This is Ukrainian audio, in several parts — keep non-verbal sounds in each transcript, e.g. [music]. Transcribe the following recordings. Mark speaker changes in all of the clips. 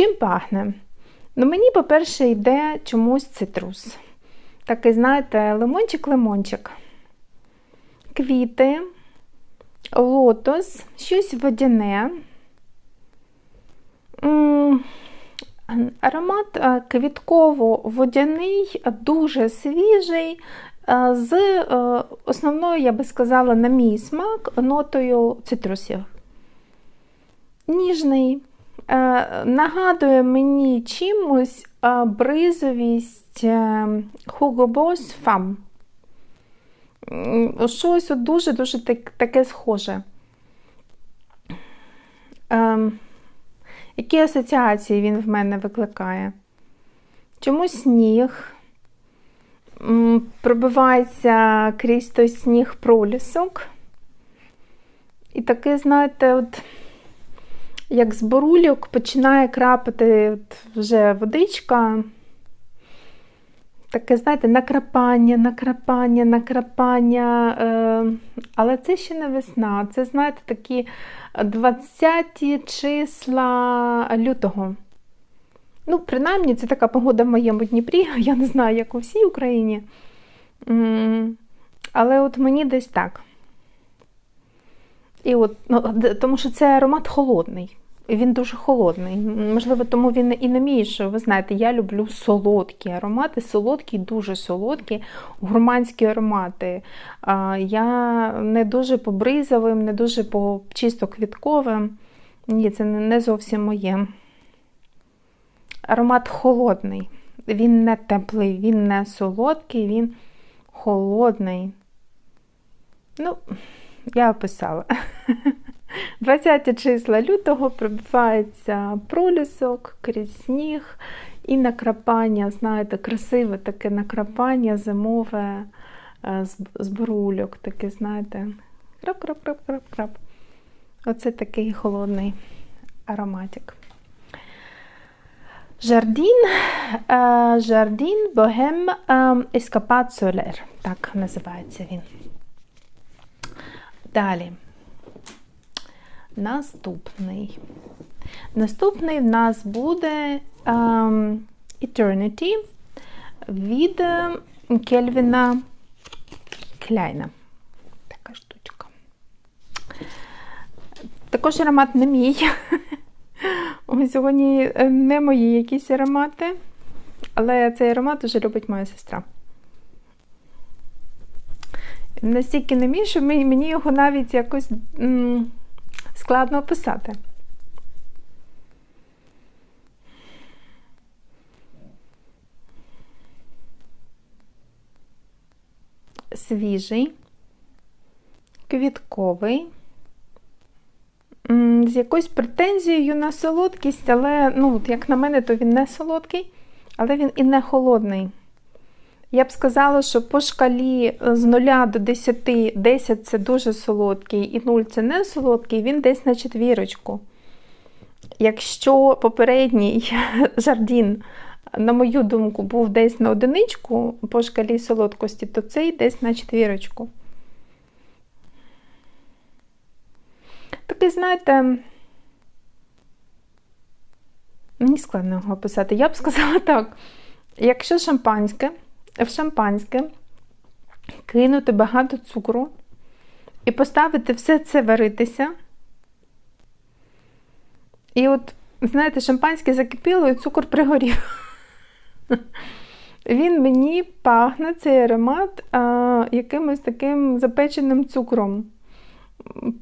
Speaker 1: Чим пахне? Ну, мені, по-перше, йде чомусь цитрус. Такий, знаєте, лимончик-лимончик. Квіти, лотос, щось водяне. Аромат е, квітково-водяний, дуже свіжий, е, з е, основною, я би сказала, на мій смак, нотою цитрусів. Ніжний. Е, Нагадує мені чимось е, бризовість е, Hugo Boss Femme. Щось дуже-дуже таке схоже. Ем, Які асоціації він в мене викликає? Чому сніг? Пробивається крізь той сніг пролісок. І таке, знаєте, от як з борульок починає крапати вже водичка. Таке, знаєте, накрапання, накрапання, накрапання. Е, але це ще не весна. Це, знаєте, такі 20 числа лютого. Ну, принаймні, це така погода в моєму Дніпрі. [laughs] Я не знаю, як у всій Україні. Але от мені десь так. І от, ну, тому що це аромат холодний. Він дуже холодний. Можливо, тому він і не що ви знаєте, я люблю солодкі аромати, солодкі, дуже солодкі, гурманські аромати. Я не дуже по бризовим, не дуже по чисто квітковим. Ні, це не зовсім моє. Аромат холодний. Він не теплий, він не солодкий, він холодний. Ну, я описала. [laughs] 20 числа лютого пробивається пролісок крізь сніг і накрапання, знаєте, красиве таке накрапання зимове е, з, бурульок, таке, знаєте, крап-крап-крап-крап-крап. Оце такий холодний ароматик. Жардін, е, Жардін Богем Ескапад Солер. Так називається він. Далі. Наступний. Наступний в нас буде ем, Eternity від е, Кельвіна Кляйна. Така штучка. Також аромат не мій. [laughs] Сьогодні е, не мої якісь аромати, але цей аромат дуже любить моя сестра. Настільки не мій, що мені його навіть якось складно описати. Свіжий, квітковий, з якоюсь претензією на солодкість, але, ну, як на мене, то він не солодкий, але він і не холодний. Я б сказала, що по шкалі з 0 до 10, 10 це дуже солодкий, і 0 це не солодкий, він десь на четвірочку. Якщо попередній [laughs] жардін, на мою думку, був десь на одиничку по шкалі солодкості, то цей десь на четвірочку. Такий, знаєте, мені складно його описати. Я б сказала так: якщо шампанське, в шампанське кинути багато цукру і поставити все це варитися. І от, знаєте, шампанське закипіло і цукор пригорів. [laughs] Він мені пахне цей аромат а, якимось таким запеченим цукром,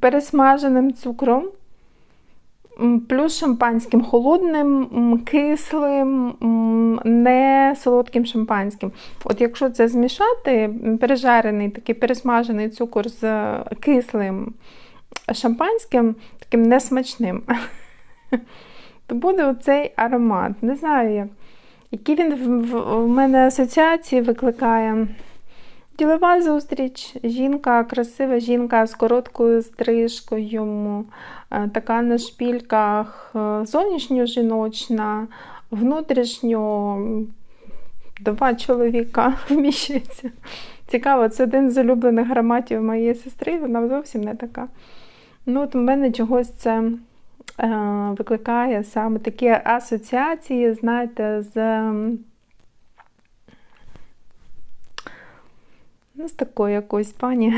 Speaker 1: пересмаженим цукром, плюс шампанським, холодним, кислим, не солодким шампанським. От якщо це змішати, пережарений, такий пересмажений цукор з кислим шампанським, таким несмачним, [laughs] то буде оцей аромат. Не знаю, як. які він в мене асоціації викликає. Ділова зустріч, жінка, красива жінка з короткою стрижкою, е, така на шпільках, е, зовнішньо жіночна, внутрішньо два чоловіка [laughs] вміщується. Цікаво, це один з улюблених ароматів моєї сестри, вона зовсім не така. Ну, от у мене чогось це викликає саме такі асоціації, знаєте, з ну, з такою якоюсь пані.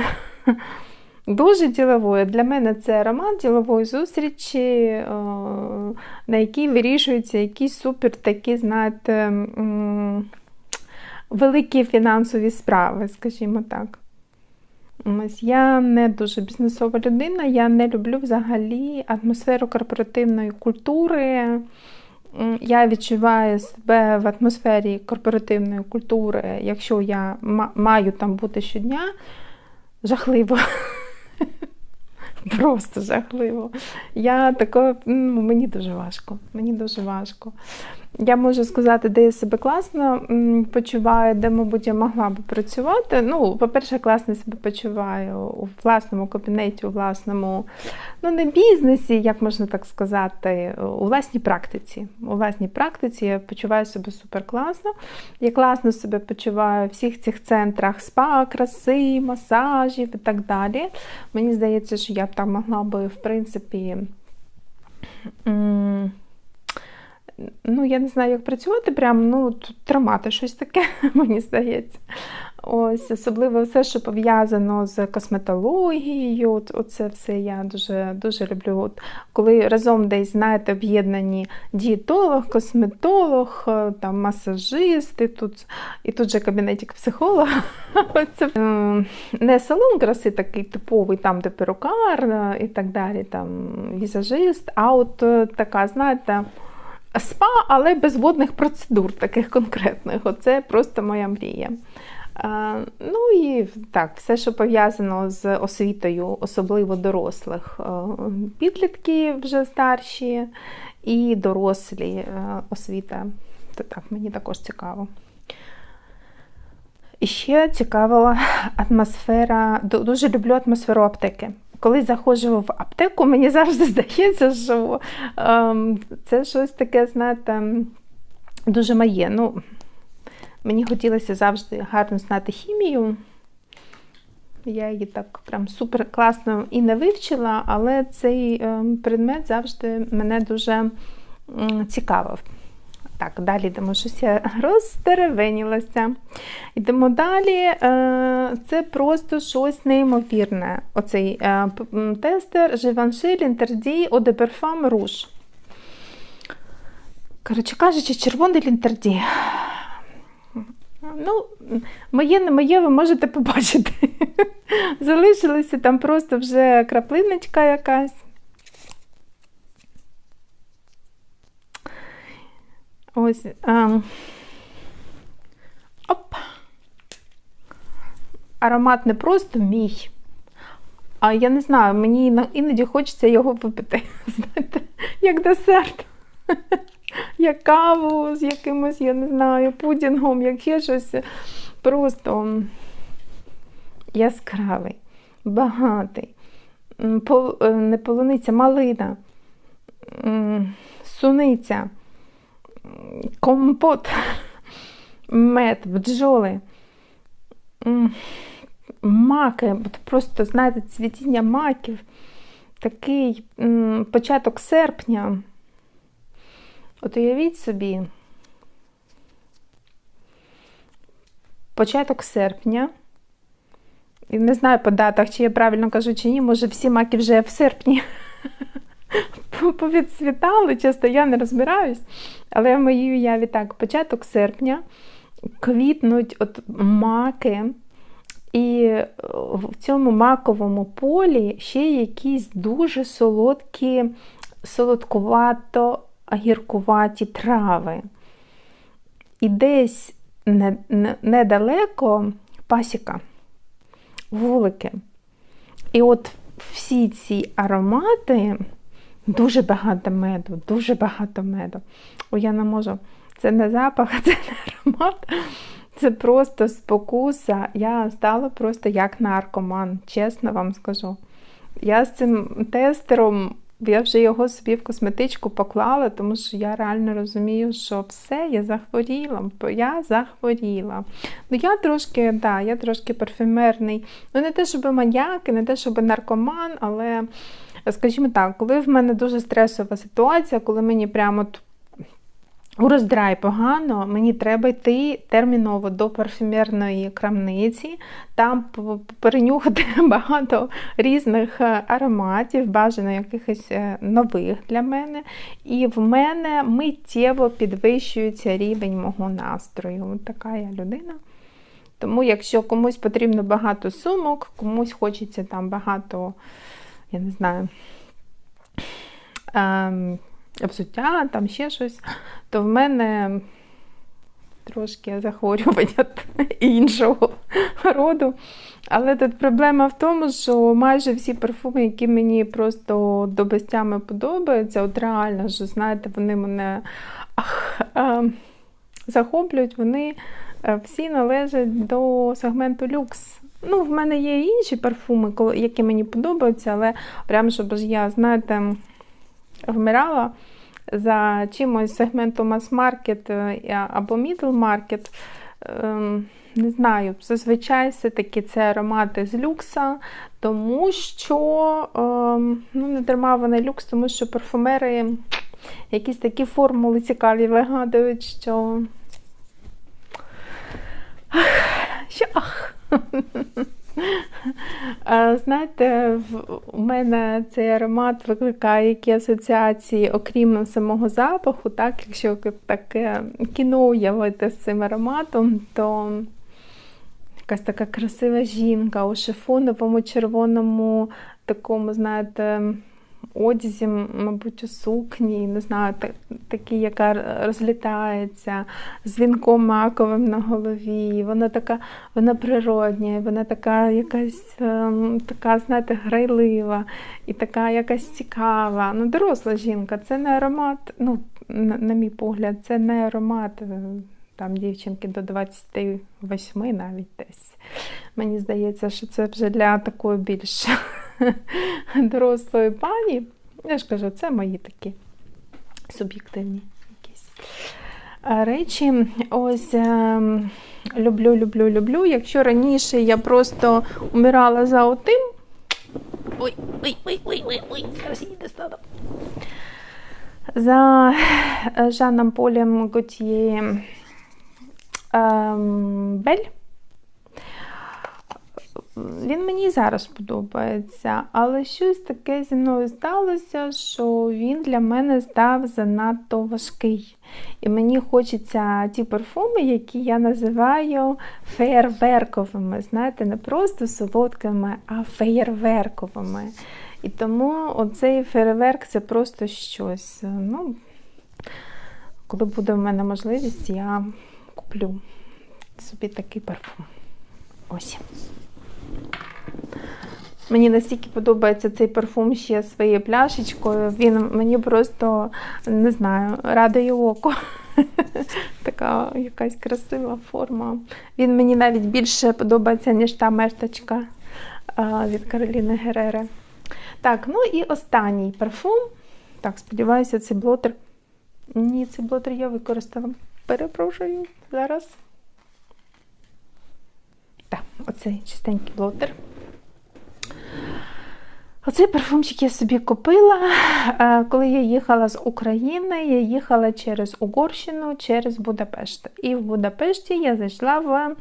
Speaker 1: [laughs] Дуже діловою. Для мене це роман ділової зустрічі, на якій вирішуються якісь супер такі, знаєте, великі фінансові справи, скажімо так. Ось Я не дуже бізнесова людина, я не люблю взагалі атмосферу корпоративної культури. Я відчуваю себе в атмосфері корпоративної культури, якщо я маю там бути щодня, жахливо. Просто жахливо. Я тако, ну, Мені дуже важко. Мені дуже важко. Я можу сказати, де я себе класно почуваю, де, мабуть, я могла би працювати. Ну, по-перше, класно себе почуваю у власному кабінеті, у власному, ну, не бізнесі, як можна так сказати, у власній практиці. У власній практиці я почуваю себе супер класно. Я класно себе почуваю в всіх цих центрах спа, краси, масажів і так далі. Мені здається, що я б там могла би, в принципі ну, я не знаю, як працювати, прям, ну, тримати щось таке, [laughs] мені здається. Ось, Особливо все, що пов'язано з косметологією. От, Оце все я дуже дуже люблю. От, Коли разом десь, знаєте, об'єднані дієтолог, косметолог, е, там, масажист, і тут і тут же кабінетик психолога. [laughs] Це не салон краси такий типовий, там, де перукар і так далі, там візажист, а от е, така, знаєте, спа, але без водних процедур, таких конкретних. Оце просто моя мрія. Ну і так, все, що пов'язано з освітою, особливо дорослих підлітків вже старші, і дорослі е, освіта. То так, мені також цікаво. І ще цікавила атмосфера, дуже люблю атмосферу аптеки коли заходжу в аптеку, мені завжди [laughs] здається, що ем, це щось таке, знаєте, дуже моє. Ну, Мені хотілося завжди гарно знати хімію. Я її так прям супер класно і не вивчила, але цей ем, предмет завжди мене дуже цікавив. Так, далі йдемо, щось я розтеревенілася. Йдемо далі. Е, це просто щось неймовірне. Оцей е, тестер Givenchy Linterdi Eau de Parfum Rouge. Коротше кажучи, червоний лінтерді. Ну, моє не моє, ви можете побачити. [laughs] Залишилася там просто вже краплиночка якась. Ось. Ем, оп. Аромат не просто мій. А я не знаю, мені іноді хочеться його випити. [laughs] Знаєте, як десерт. [laughs] Як каву з якимось, я не знаю, пудінгом, як є щось просто яскравий, багатий, е, не полуниця, малина, суниця компот, мед, бджоли, маки, просто, знаєте, цвітіння маків, такий початок серпня. От уявіть собі, початок серпня. І не знаю по датах, чи я правильно кажу, чи ні, може всі маки вже в серпні [laughs] повідцвітали, часто я не розбираюсь. Але в моїй уяві так, початок серпня квітнуть от маки, і в цьому маковому полі ще якісь дуже солодкі, солодкувато гіркуваті трави. І десь недалеко пасіка, вулики. І от всі ці аромати. Дуже багато меду, дуже багато меду. О, я не можу. Це не запах, [laughs] це не аромат. Це просто спокуса. Я стала просто як наркоман, чесно вам скажу. Я з цим тестером, я вже його собі в косметичку поклала, тому що я реально розумію, що все, я захворіла, я захворіла. Ну, я трошки, да, я трошки парфюмерний. Ну, не те, щоб маньяк, не те, щоб наркоман, але скажімо так, коли в мене дуже стресова ситуація, коли мені прямо у роздрай погано, мені треба йти терміново до парфюмерної крамниці, там перенюхати [laughs] багато різних е, ароматів, бажано якихось е, нових для мене. І в мене миттєво підвищується рівень мого настрою. Така я людина. Тому, якщо комусь потрібно багато сумок, комусь хочеться там багато, я не знаю, ем, взуття, там ще щось, то в мене трошки захворювання [laughs] іншого роду. Але тут проблема в тому, що майже всі парфуми, які мені просто до безтями подобаються, от реально, що, знаєте, вони мене ах, а, захоплюють, вони е, всі належать до сегменту люкс. Ну, В мене є інші парфуми, які мені подобаються, але прямо щоб я, знаєте, вмирала за чимось сегменту мас-маркет або мідл-маркет. Ем, не знаю, зазвичай все-таки це аромати з люкса, тому що ем, ну, не дарма вони люкс, тому що парфумери якісь такі формули цікаві вигадують, що. Ах, що ах. Знаєте, у мене цей аромат викликає які асоціації, окрім самого запаху, так, якщо таке кіно уявити з цим ароматом, то якась така красива жінка у шифоновому червоному такому, знаєте, одязі, мабуть, у сукні, не знаю, такі, яка розлітається з вінком маковим на голові. Вона така, вона природня, вона така якась ем, така, знаєте, грайлива і така якась цікава. Ну, доросла жінка, це не аромат, ну, на, на мій погляд, це не аромат. Е, там дівчинки до 28 навіть десь. Мені здається, що це вже для такої більш дорослої пані. Я ж кажу, це мої такі суб'єктивні якісь речі. Ось ем, люблю, люблю, люблю. Якщо раніше я просто умирала за отим. Ой, ой, ой, ой, ой, ой, зараз її достану. За е, Жаном Полем Готьє ем, Бель. Він мені зараз подобається, але щось таке зі мною сталося, що він для мене став занадто важкий. І мені хочеться ті парфуми, які я називаю феєрверковими. Знаєте, не просто солодкими, а феєрверковими. І тому оцей фейерверк це просто щось. Ну, Коли буде в мене можливість, я куплю собі такий парфум. Ось. Мені настільки подобається цей парфум ще своєю пляшечкою. Він мені просто не знаю, радує око. [laughs] Така якась красива форма. Він мені навіть більше подобається, ніж та мешточка від Кароліни Герери. Так, ну і останній парфум. Так, сподіваюся, цей блотер. Ні, цей блотер я використала. Перепрошую зараз. Оцей чистенький блотер. Оцей парфумчик я собі купила. Е, коли я їхала з України, я їхала через Угорщину, через Будапешт. І в Будапешті я зайшла в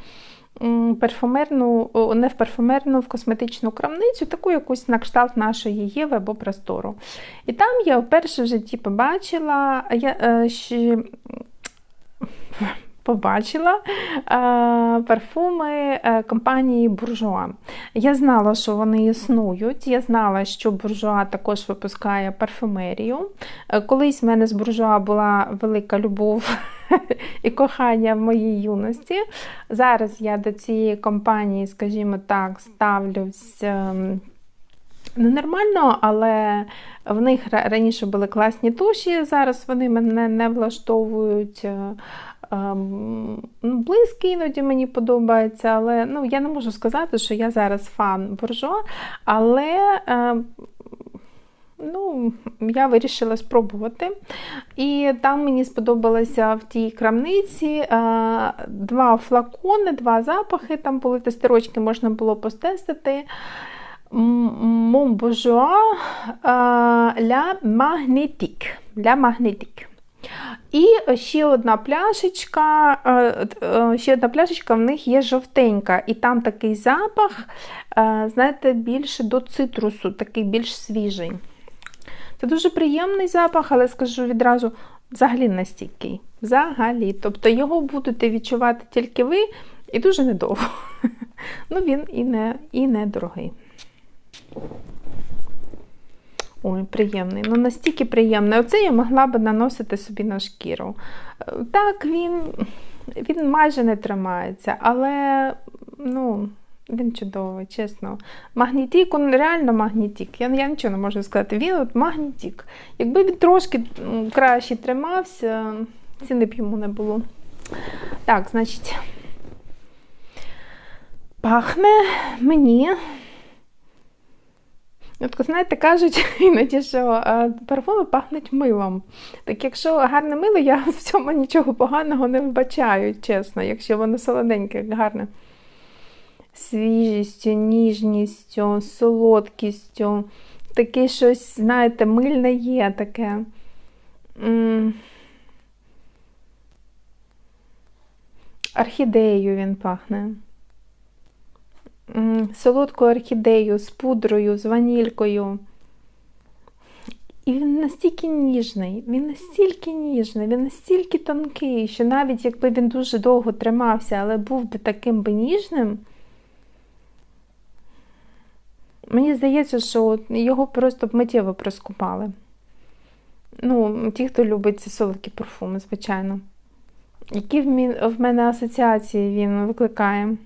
Speaker 1: парфумерну, не в парфумерну, в косметичну крамницю, таку якусь на кшталт нашої Єви або простору. І там я вперше в житті побачила. я, е, побачила е, парфуми е, компанії Буржуа. Я знала, що вони існують. Я знала, що буржуа також випускає парфумерію. Е, колись в мене з буржуа була велика любов [laughs] і кохання в моїй юності. Зараз я до цієї компанії, скажімо так, ставлюсь. Ем, не нормально, але в них раніше були класні туші, зараз вони мене не влаштовують. Ну, Близький іноді мені подобається, але ну, я не можу сказати, що я зараз фан буржуа, але ем, ну, я вирішила спробувати. І там мені сподобалося в тій крамниці е, два флакони, два запахи. Там були тестирочки, можна було постестити. Mon Bourgeois La Magnétique. І ще одна пляшечка, ще одна пляшечка в них є жовтенька, і там такий запах, знаєте, більше до цитрусу, такий більш свіжий. Це дуже приємний запах, але скажу відразу, взагалі настійкий. Взагалі. Тобто його будете відчувати тільки ви і дуже недовго. [laughs] Ну, він і не, і не дорогий. Ой, приємний. Ну, настільки приємний. Оце я могла би наносити собі на шкіру. Так, він він майже не тримається, але ну, він чудовий, чесно. Магнітік, він реально магнітік. Я я нічого не можу сказати. Він от магнітік. Якби він трошки краще тримався, ціни б йому не було. Так, значить, пахне мені. От, знаєте, кажуть [laughs] іноді, що парфуми пахнуть милом. Так якщо гарне мило, я [laughs] в цьому нічого поганого не вбачаю, чесно, якщо воно солоденьке, гарне. Свіжістю, ніжністю, солодкістю. Таке щось, знаєте, мильне є таке. Орхідеєю він пахне солодку орхідею з пудрою, з ванількою. І він настільки ніжний, він настільки ніжний, він настільки тонкий, що навіть якби він дуже довго тримався, але був би таким би ніжним, мені здається, що його просто б миттєво проскупали. Ну, ті, хто любить ці солодкі парфуми, звичайно. Які в мене асоціації він викликає?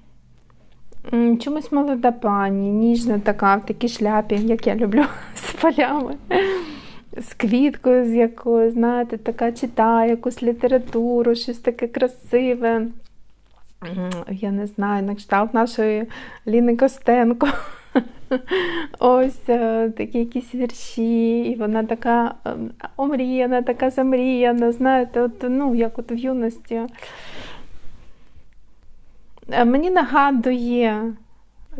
Speaker 1: Чомусь молода пані, ніжна така, в такій шляпі, як я люблю, [laughs] з полями, з квіткою, з якою, знаєте, така читає якусь літературу, щось таке красиве. Я не знаю, на кшталт нашої Ліни Костенко. [laughs] Ось е, такі якісь вірші, і вона така ем, омріяна, така замріяна, знаєте, от, ну, як от в юності. Е, мені нагадує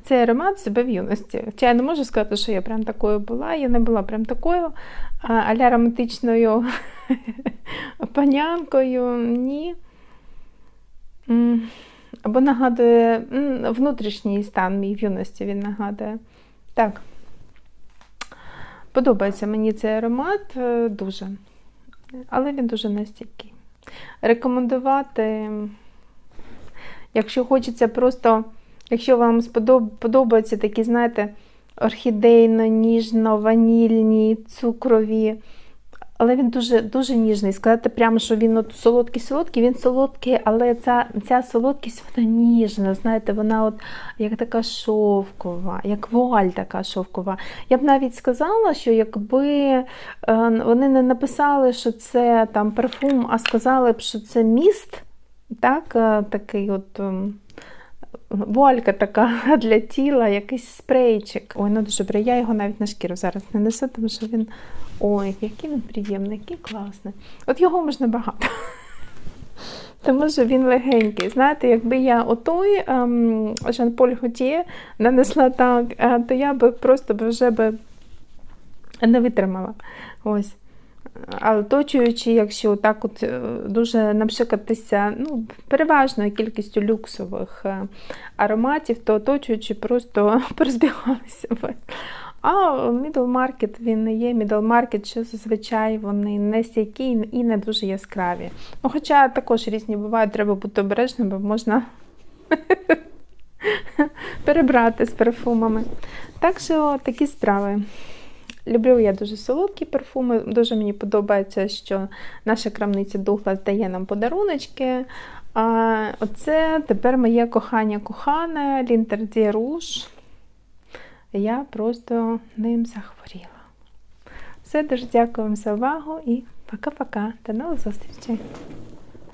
Speaker 1: цей аромат себе в юності. Хоча я не можу сказати, що я прям такою була. Я не була прям такою аля романтичною [laughs] панянкою. Ні. Або нагадує внутрішній стан мій в юності він нагадує. Так. Подобається мені цей аромат е, дуже. Але він дуже настійкий. Рекомендувати. Якщо хочеться просто, якщо вам подобаються такі, знаєте, орхідейно, ніжно, ванільні, цукрові, але він дуже дуже ніжний. Сказати прямо, що він от солодкий-солодкий, він солодкий, але ця ця солодкість вона ніжна, знаєте, вона от як така шовкова, як вуаль така шовкова. Я б навіть сказала, що якби е, вони не написали, що це там парфум, а сказали б, що це міст. Так, е, такий от ем, вуалька така [laughs] для тіла, якийсь спрейчик. Ой, ну дуже добре. Я його навіть на шкіру зараз не несу, тому що він. Ой, який він приємний, який класний. От його можна багато. [laughs] Тому що він легенький. Знаєте, якби я отой ем, Жан-Поль Готє нанесла так, е, то я би просто вже би не витримала. Ось. А оточуючи, якщо так от е, дуже напшикатися ну, переважною кількістю люксових е, ароматів, то оточуючи просто [laughs] порозбігалися. А middle market він не є middle market, що зазвичай вони не стійкі і не дуже яскраві. Ну, Хоча також різні бувають, треба бути обережним, бо можна [laughs] перебрати з парфумами. Так що такі справи. Люблю я дуже солодкі парфуми. Дуже мені подобається, що наша крамниця Дуглас дає нам подаруночки. А Оце тепер моє кохання-кохане Лінтерді Руш. Я просто ним захворіла. Все, дуже дякую вам за увагу і пока-пока. До нових зустрічей!